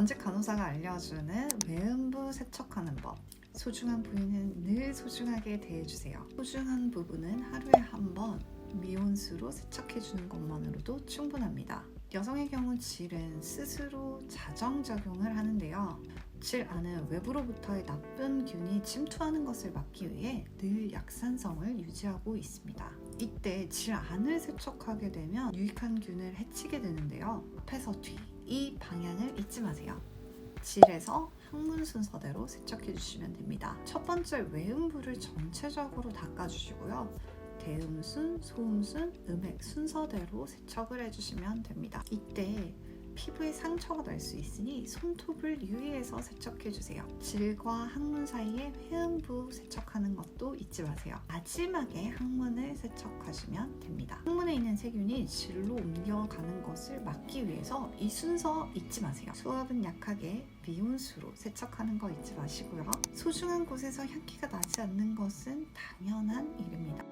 전직 간호사가 알려주는 외음부 세척하는 법. 소중한 부위는 늘 소중하게 대해주세요. 소중한 부분은 하루에 한 번 미온수로 세척해주는 것만으로도 충분합니다. 여성의 경우 질은 스스로 자정작용을 하는데요. 질 안은 외부로부터의 나쁜 균이 침투하는 것을 막기 위해 늘 약산성을 유지하고 있습니다. 이때 질 안을 세척하게 되면 유익한 균을 해치게 되는데요. 앞에서 뒤 이 방향을 잊지 마세요. 질에서 항문 순서대로 세척해 주시면 됩니다. 첫 번째 외음부를 전체적으로 닦아주시고요. 대음순, 소음순, 음액 순서대로 세척을 해주시면 됩니다. 이때 피부에 상처가 날 수 있으니 손톱을 유의해서 세척해주세요. 질과 항문 사이에 회음부 세척하는 것도 잊지 마세요. 마지막에 항문을 세척하시면 됩니다. 항문에 있는 세균이 질로 옮겨가는 것을 막기 위해서 이 순서 잊지 마세요. 수압은 약하게 미온수로 세척하는 거 잊지 마시고요. 소중한 곳에서 향기가 나지 않는 것은 당연한 일입니다.